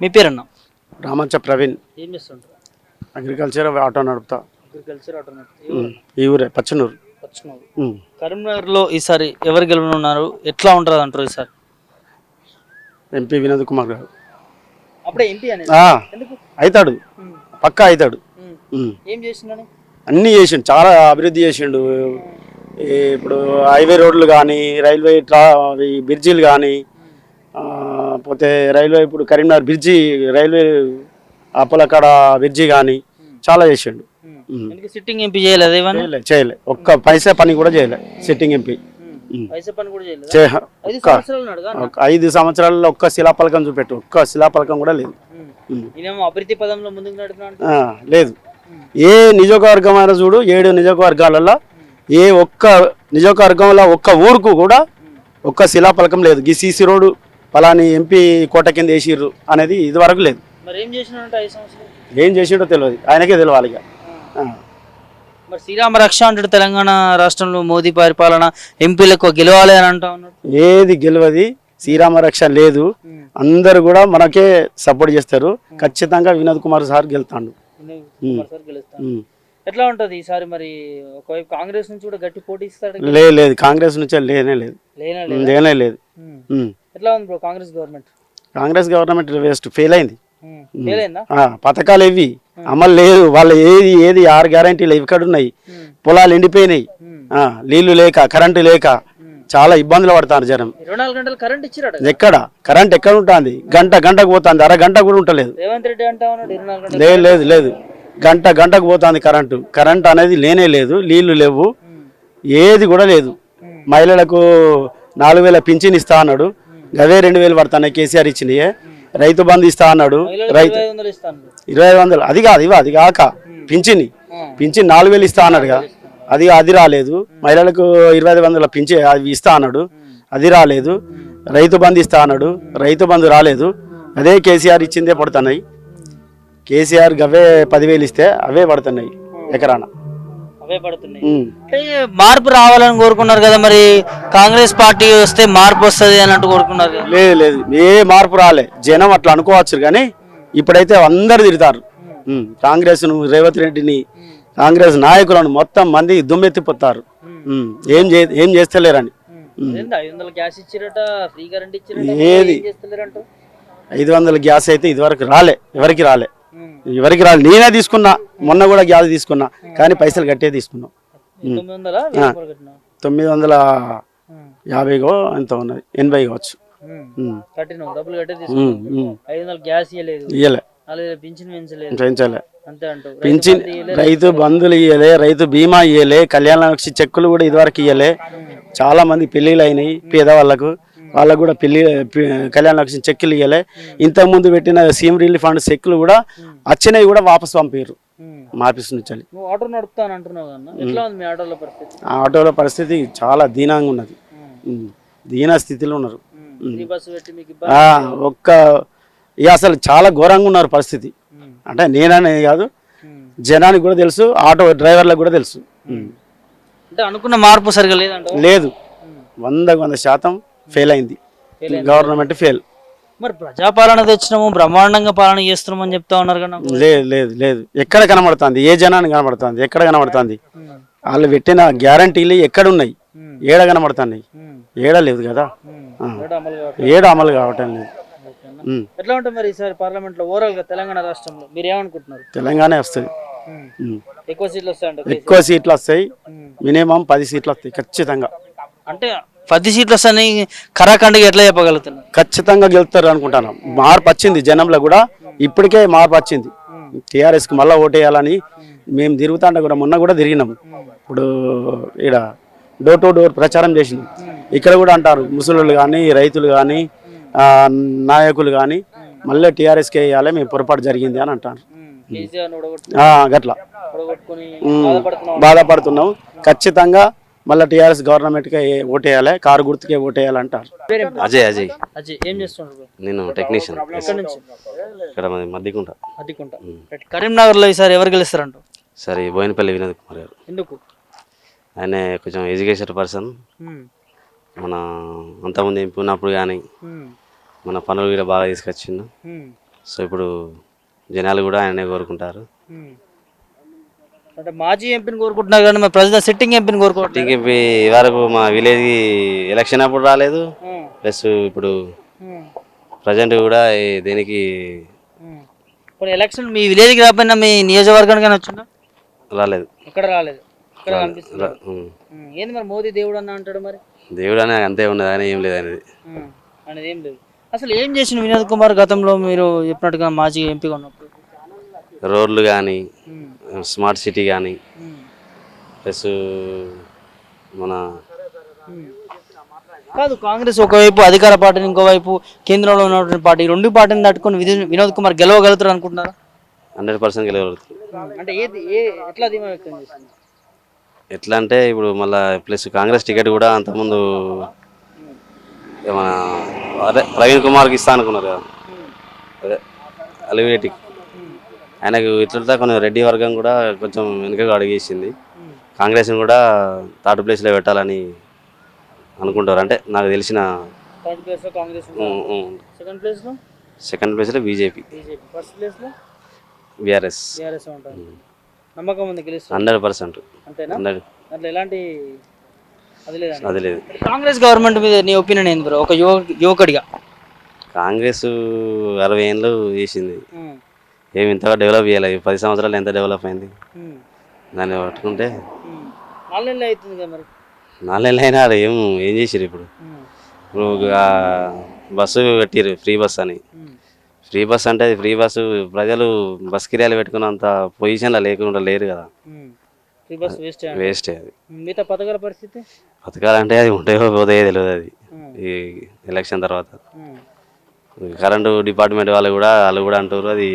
మీ పేరన్న? రామంచ ప్రవీణ్. ఏం చేస్తుంటారు? Agriculture auto నడుపుతా. అగ్రికల్చర్ ఆటోనట్ ఉమ్. ఈ ఊరే పచ్చనూరు. ఉమ్. కరీంనగర్లో ఈసారి ఎవరు గెలవనున్నారు? ఎట్లా ఉంటుంది అంటారు ఈసారి? ఎంపీ వినోద్ కుమార్ గారు. అప్పుడే ఎంపీ అనేది? ఆ, ఎందుకు? అవుతాడు పక్కా అవుతాడు. ఏం చేసిండని అన్నీ చేసిండు చాలా అభివృద్ధి చేసిండు. ఇప్పుడు హైవే రోడ్లు కానీ రైల్వే ట్రా బ్రిడ్జీలు కానీ పోతే రైల్వే ఇప్పుడు కరీంనగర్ బ్రిడ్జి రైల్వే అప్పలకాడ బ్రిడ్జి కానీ చాలా చేసిండు. సిట్టింగ్ ఎంపీ చేయలేదు చేయలే చేయలే. ఒక్క పైసా పని కూడా చేయలే సిట్టింగ్ ఎంపీ ఐదు సంవత్సరాల్లో ఒక్క శిలాపలకం చూపెట్టు ఒక్క శిలాపలకం కూడా లేదు. అభివృద్ధి పదంలో ముందుకు లేదు. ఏ నియోజకవర్గం అయినా చూడు ఏడు నియోజకవర్గాలలో ఏ ఒక్క నియోజకవర్గంలో ఒక్క ఊరుకు కూడా ఒక్క శిలాపలకం లేదు. ఈ సీసీ రోడ్డు పలాని ఎంపీ కోట కింద వేసిర్రు అనేది ఇదివరకు లేదు. మరి ఏం చేసిండో తెలియదు. ఆయనకే తెలియాలి ఇక. మరి శ్రీరామ రక్ష అంటాడు తెలంగాణ రాష్ట్రంలో మోదీ పరిపాలన ఎంపీలకు గెలవాలి అని అంటా ఏది గెలవది శ్రీరామ రక్ష లేదు. అందరు కూడా మనకే సపోర్ట్ చేస్తారు. ఖచ్చితంగా వినోద్ కుమార్ సార్ గెలుతాడు. ఎట్లా ఉంటది ఈసారి మరి? ఒకవైపు కాంగ్రెస్ నుంచి కూడా గట్టి పోటీ ఇస్తాడు లేదు. కాంగ్రెస్ నుంచే లేనే లేదు. లేనా లేదు. ఎట్లా ఉంది bro Congress government? Congress government waste fail అయింది. పథకాలు ఇవి అమలు లేదు. వాళ్ళ ఏది ఏది ఆరు గ్యారంటీలు ఇక్కడ ఉన్నాయి పొలాలు ఎండిపోయినాయి. నీళ్ళు లేక కరెంటు లేక చాలా ఇబ్బందులు పడతారు జనం. ఎక్కడ? కరెంట్ ఎక్కడ ఉంటుంది? గంట గంటకు పోతుంది. అరగంట కూడా ఉంటలేదు. లేదు లేదు లేదు. గంట గంటకు పోతుంది కరెంటు కరెంట్ అనేది లేనే లేదు. నీళ్ళు లేవు. ఏది కూడా లేదు. మహిళలకు నాలుగు వేల పింఛన్ ఇస్తా అన్నాడు. అవే రెండు వేలు పడుతున్నాయి కేసీఆర్ ఇచ్చినాయే రైతు బంధు ఇస్తా అన్నాడు రైతు ఇరవై ఐదు వందలు అది కాదు ఇవి అది కాక పింఛని పింఛన్ నాలుగు వేలు ఇస్తా అన్నాడుగా అది అది రాలేదు మహిళలకు ఇరవై ఐదు వందల పింఛన్ అవి ఇస్తా అన్నాడు అది రాలేదు రైతు బంధు ఇస్తా అన్నాడు రైతు బంధు రాలేదు అదే కేసీఆర్ ఇచ్చిందే పడుతున్నాయి కేసీఆర్ అవే పదివేలు ఇస్తే అవే పడుతున్నాయి ఎకరాన. అవే పడుతున్నాయి. ఉమ్. అంటే మార్పు రావాలని కోరుకున్నారు కదా మరి? కాంగ్రెస్ పార్టీ వస్తే మార్పు వస్తుంది అని అంటూ కోరుకున్నారు కదా? లేదు లేదు. ఏ మార్పు రాలే. జనం అట్లా అనుకోవచ్చు కానీ ఇప్పుడైతే అందరు తిడతారు. కాంగ్రెస్ను రేవంత్ రెడ్డిని కాంగ్రెస్ నాయకులను మొత్తం మంది దుమ్మెత్తిపోతారు. ఏం చే ఏం చేస్తలేరని. ఏంది? ఐదు వందల గ్యాస్ అయితే ఇదివరకు రాలే. ఎవరికి రాలే. ఎవరికి రాలే నేనే తీసుకున్నా. మొన్న కూడా గ్యాస్ తీసుకున్నా. కానీ పైసలు కట్టే తీసుకున్నాం. తొమ్మిది వందల. యాభైగో ఎంత ఉన్నది. ఎనభై కావచ్చు. పింఛన్ రైతు బంధువులు ఇయ్యలే. రైతు బీమా ఇయ్యలే. కళ్యాణ చెక్కులు కూడా ఇదివరకు ఇయ్యలే. చాలా మంది పెళ్ళిళ్ళు అయినాయి. పేదవాళ్ళకు. వాళ్ళకు కూడా పెళ్ళి కళ్యాణ లక్ష్మి చెక్కులు ఇయ్యలే. ఇంతకు ముందు పెట్టిన సీఎం రిలీఫ్ ఫండ్ చెక్కులు కూడా వచ్చినవి కూడా వాపస్ పంపారు మా ఆఫీస్ నుంచి ఆటో నడుపుతాను అంటున్నావు ఆటోల పరిస్థితి? ఆ ఆటోల పరిస్థితి చాలా దీనంగా ఉన్నది. దీన స్థితిలో ఉన్నారు. ఒక్క ఇక అసలు చాలా ఘోరంగా ఉన్నారు పరిస్థితి. అంటే నేననే కాదు. జనానికి కూడా తెలుసు ఆటో డ్రైవర్లకు కూడా తెలుసు. అంటే అనుకున్న మార్పు సరిగా లేదంట లేదు. వందకు వంద శాతం ఫెయిల్ అయింది. Government fail. మరి ప్రజాపాలన తెచ్చినాము బ్రహ్మాండంగా పాలన చేస్తున్నాం అని చెప్తా ఉన్నారు కదా. లేదు లేదు లేదు. ఎక్కడ కనబడుతుంది? ఏ జనాన్ని కనబడుతుంది? ఎక్కడ కనబడుతుంది? ఉమ్. వాళ్ళు పెట్టిన గ్యారంటీలు ఎక్కడ ఉన్నాయి ఉమ్. ఏడ కనబడుతున్నాయి? ఉమ్. ఏడ లేదు కదా. ఏడ అమలు కావటం లేదు. ఎట్లా ఉంటుంది మరి ఈసారి పార్లమెంట్లో ఓవరాల్గా తెలంగాణ రాష్ట్రంలో మీరు ఏమనుకుంటున్నారు? తెలంగాణ వస్తుంది. ఎక్కువ సీట్లు వస్తాయంట ఎక్కువ సీట్లు వస్తాయి. మినిమం పది సీట్లు వస్తాయి ఖచ్చితంగా. అంటే పది సీట్లు వస్తాయని కరాఖండిగా ఎట్లా చెప్పగలుగుతున్నారు ఖచ్చితంగా గెలుస్తారు అనుకుంటాను. మార్పు వచ్చింది జనంలో కూడా ఇప్పటికే మార్పు వచ్చింది. టీఆర్ఎస్కి మళ్ళీ ఓటేయాలని మేము తిరుగుతాంటే కూడా మొన్న కూడా తిరిగినాం. ఇప్పుడు ఈడ డోర్ టు డోర్ ప్రచారం చేసినాం. ఇక్కడ కూడా అంటారు ముసలులు కానీ రైతులు కానీ నాయకులు కానీ మళ్ళీ టీఆర్ఎస్కి వేయాలి మేము పొరపాటు జరిగింది అని అంటారు. గట్ల. బాధపడుతున్నాం. ఖచ్చితంగా మళ్ళీ టీఆర్ఎస్ గవర్నమెంట్కే ఓటేయాలి కారు గుర్తుకే ఓటేయాలంటారు పేరేంటి? అజయ్ అజయ్ అజయ్ ఏం చేస్తున్నారు bro? నేను టెక్నీషియన్ ఎక్కడి నుంచి ఇక్కడ మాది మద్దికుంట అద్దికుంటా రైట్. కరీంనగర్లో ఈసారి ఎవరు గెలుస్తారంట సరే బోయినపల్లి వినోద్ కుమార్ గారు ఎందుకు ఆయన కొంచెం ఎడ్యుకేషన్ పర్సన్. మన అంతకుముందు ఎంపీ ఉన్నప్పుడు కానీ. మన పనులు కూడా బాగా తీసుకొచ్చిండు. సో ఇప్పుడు జనాలు కూడా ఆయనే కోరుకుంటారు. అంటే మాజీ ఎంపీని కోరుకుంటున్నారు కానీ మరి ప్రజెంట్ సిట్టింగ్ ఎంపీని కోరుకుంటున్నారు. టీడీపీ వరకు మా విలేజ్ ఎలక్షన్ అప్పుడు రాలేదు. ప్లస్ ఇప్పుడు ప్రజెంట్ కూడా ఈ- దేనికి కొన్ని ఎలక్షన్ మీ విలేజ్కి రాకపోయినా మీ నియోజకవర్గానికి వచ్చిందా? రాలేదు. ఇక్కడ రాలేదు. ఇక్కడ కనిపిస్తుంది? రా- ఉమ్. ఉమ్. ఏంది మరి మోదీ దేవుడు అన్న అంటాడు మరి? దేవుడు అనే అంతే ఉన్నది అని ఏం లేదు అనేది. ఉమ్. అనేది ఏం లేదు. అసలు ఏం చేసిన వినోద్ కుమార్ గతంలో మీరు చెప్పినట్టుగా మాజీ ఎంపీగా ఉన్నప్పుడు? రోడ్లు కానీ. స్మార్ట్ సిటీ కానీ. ప్లస్ మన. కాదు కాంగ్రెస్ ఒకవైపు అధికార పార్టీని ఇంకోవైపు కేంద్రంలో ఉన్నటువంటి పార్టీ రెండు పార్టీని తట్టుకొని వినోద్ కుమార్ గెలవగలుగుతారు అనుకుంటున్నారా? హండ్రెడ్ పర్సెంట్ గెలవగలుగుతారు అంటే ఏది ఏ ఎట్లా ధీమా వ్యక్తం చేస్తుంది ఎట్లా అంటే ఇప్పుడు మళ్ళీ ప్లస్ కాంగ్రెస్ టికెట్ కూడా అంతకుముందు మన అదే ప్రవీణ్ కుమార్కి ఇస్తా అనుకున్నారు కదా. అదే అలివేటి ఆయనకు ఇట్లా కొంచెం రెడ్డి వర్గం కూడా కొంచెం వెనుకగా అడిగేసింది. కాంగ్రెస్ని కూడా థర్డ్ ప్లేస్లో పెట్టాలని అనుకుంటారు. అంటే నాకు తెలిసిన థర్డ్ ప్లేస్లో కాంగ్రెస్ సెకండ్ ప్లేస్లో? సెకండ్ ప్లేస్లో బీజేపీ. బీజేపీ. ఫస్ట్ ప్లేస్లో? బీఆర్ఎస్. బీఆర్ఎస్ ఉంటుంది నమ్మకం ఉంది గెలుస్తుంది హండ్రెడ్ పర్సెంట్. అంతేనా? హండ్రెడ్. అట్లా ఎలాంటి అది లేదండి అది లేదు. కాంగ్రెస్ గవర్నమెంట్ మీద నీ ఒపీనియన్ ఏంది బ్రో? ఒక యువ యువకుడిగా. కాంగ్రెస్ అరవై ఏళ్ళు చేసింది. ఏమి ఇంతగా డెవలప్ చేయలేదు పది సంవత్సరాలు ఎంత డెవలప్ అయింది? దాన్ని పట్టుకుంటే. నాలుగు నెలలు అవుతుంది కదా మరి? నాలుగేళ్ళు అయినా ఏం ఏం చేసిరు ఇప్పుడు? ఇప్పుడు బస్సు పెట్టిరు ఫ్రీ బస్ అని. ఫ్రీ బస్ అంటే అది ఫ్రీ బస్సు. ప్రజలు బస్ కిరాయిలు పెట్టుకున్నంత పొజిషన్లో లేకుండా లేరు కదా. వేస్ట్ అది. మిగతా పథకాల పరిస్థితి? బతకాలంటే అది ఉంటాయో పోతాయో తెలియదు అది. ఈ ఎలక్షన్ తర్వాత. కరెంటు డిపార్ట్మెంట్ వాళ్ళు కూడా వాళ్ళు కూడా అంటారు అది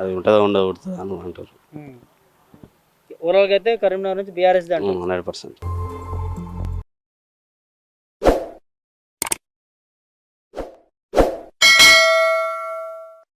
అది ఉంటుందో ఉండదో అని అంటారు. ఓవరాల్గా అయితే కరీంనగర్ నుంచి బీఆర్ఎస్ హండ్రెడ్ పర్సెంట్.